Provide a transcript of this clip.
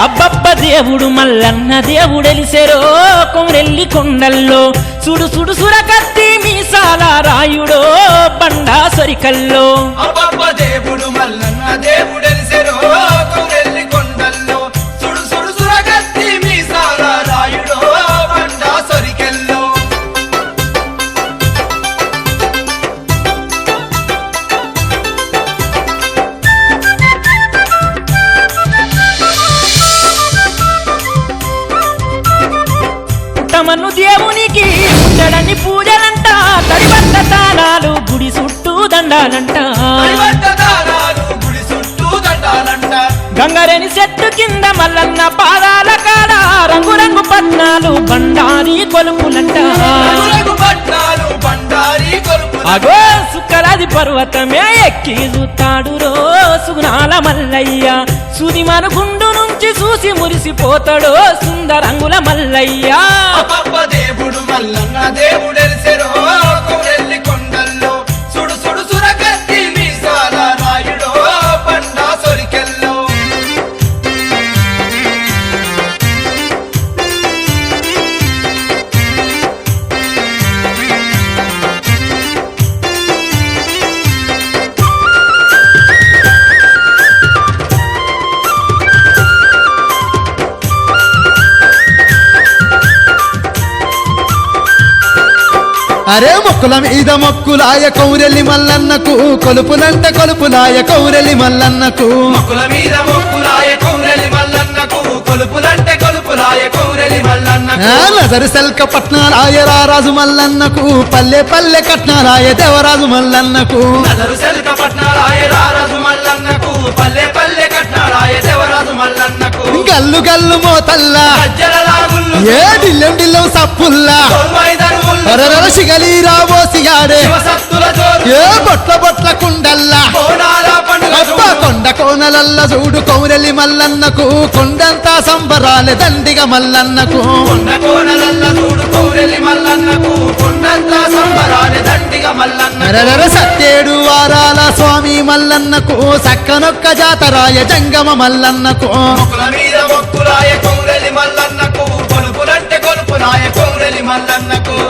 అబ్బబ్బ దేవుడు మల్లన్న దేవుడెలిసెరో కొమరెల్లి కొండల్లో. సుడు సుడు సురకత్తి మీసాల రాయుడో బండా సరికల్లో అబ్బబ్బ దేవుడు మల్లన్న పుట్టమన్ను దేవునికి ఉండడని పూజలంట. తడిబట్ట తాళాలు గుడి చుట్టూ దండాలంట. గంగరేని చెట్టు కింద మల్లన్న పాదాల కాడ రంగురంగు పట్నాలు బండారి కొలుపులంట. అగో సుక్కరాది పర్వతమే ఎక్కి చూస్తాడు రో సుగుణాల మల్లయ్య సుది మన గుండు నుంచి చూసి మురిసిపోతాడో సుందరంగుల మల్లయ్య. దేవుడు మల్లన్న దేవుడెలిసెరో. అరే మొక్కుల మీద మొక్కులాయ కౌరెల్లి మల్లన్నకు కొలుపులంట కొలుపులాయ కౌరెల్లి మల్లన్నకు. మొక్కుల మీద మొక్కులాయ కౌరెలి మల్లన్నకు కొలుపులంటే కొలుపులాయ కౌరెలి మల్లన్నకు. నజరు సెల్క పట్నారాయ రారాజు మల్లన్నకు పల్లె పల్లె కట్నారాయ దేవరాజు మల్లన్నకు. నజరు సెల్క పట్నారాయ రారాజు మల్లన్నకు పల్లె పల్లె కట్నారాయ దేవరాజు మల్లన్నకు. గల్లు గల్లు మోతల్లా. ఏ డిల్లెం డిల్లెం సప్పుల్లా. జోరు. ఏ బొట్ల బొట్ల కుండల్లా. అబ్బా కొండ కోనలల్ల చూడు మల్లన్నకు. కొండంతా సంబరాలే దండిగ మల్లన్నకు. కౌరెలి మల్లన్నకు. కొండంతా సంబరాలి దండిగా మల్లన్న అరరర సత్యేడు వారాల స్వామి మల్లన్నకు. సక్కనొక్క జాతరాయ జంగమ మల్లన్నకు. మల్లన్నకు. మల్లన్నకు.